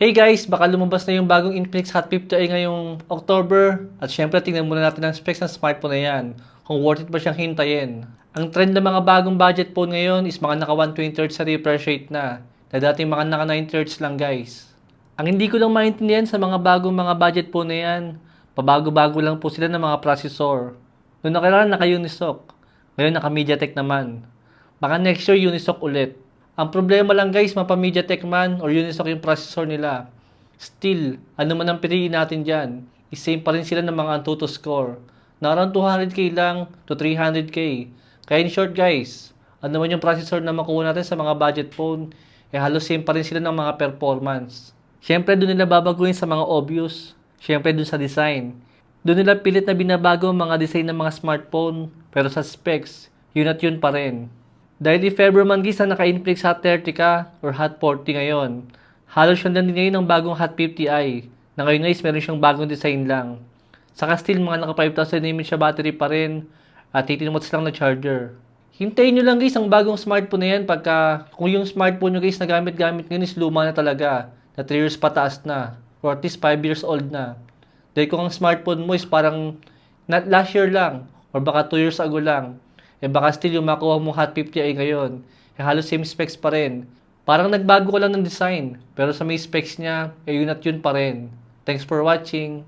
Hey guys, baka lumabas na yung bagong Infinix Hot 50i ngayong October. At syempre, tingnan muna natin ang specs ng smartphone na yan. Kung worth it ba siyang hintayin. Ang trend ng mga bagong budget phone ngayon is mga naka 120Hz sa refresh rate na. Na dating mga naka 90Hz lang guys. Ang hindi ko lang maintindihan sa mga bagong mga budget phone na yan, pabago-bago lang po sila ng mga processor. Noong nakaraan naka-Unisoc, ngayon naka-MediaTek naman. Baka next year Unisoc ulit. Ang problema lang guys, mapa MediaTek man or Unisoc yung processor nila. Still, ano man ang piliin natin dyan, is-same pa rin sila ng mga Antutu score. Na around 200k lang to 300k. Kaya in short guys, ano man yung processor na makuha natin sa mga budget phone, eh halos same pa rin sila ng mga performance. Siyempre doon nila babaguhin sa mga obvious. Siyempre doon sa design. Doon nila pilit na binabago ang mga design ng mga smartphone, pero sa specs, yun at yun pa rin. Dahil if ever man guys na naka-Infinix Hot 30 ka or Hot 40 ngayon, halos siya din ngayon ng bagong Hot 50i na ngayon guys meron siyang bagong design lang. Saka still mga naka 5,000 mAh siya battery pa rin at 18 watts lang na charger. Hintayin nyo lang guys ang bagong smartphone na yan pagka kung yung smartphone nyo guys na gamit-gamit ngayon is luma na talaga na 3 years pataas na or at least 5 years old na. Dahil kung ang smartphone mo is parang not last year lang or baka 2 years ago lang, eh baka still yung makuha mong Hot 50i ngayon, eh halos same specs pa rin. Parang nagbago ko lang ng design, pero sa may specs niya, eh yun at yun pa rin. Thanks for watching.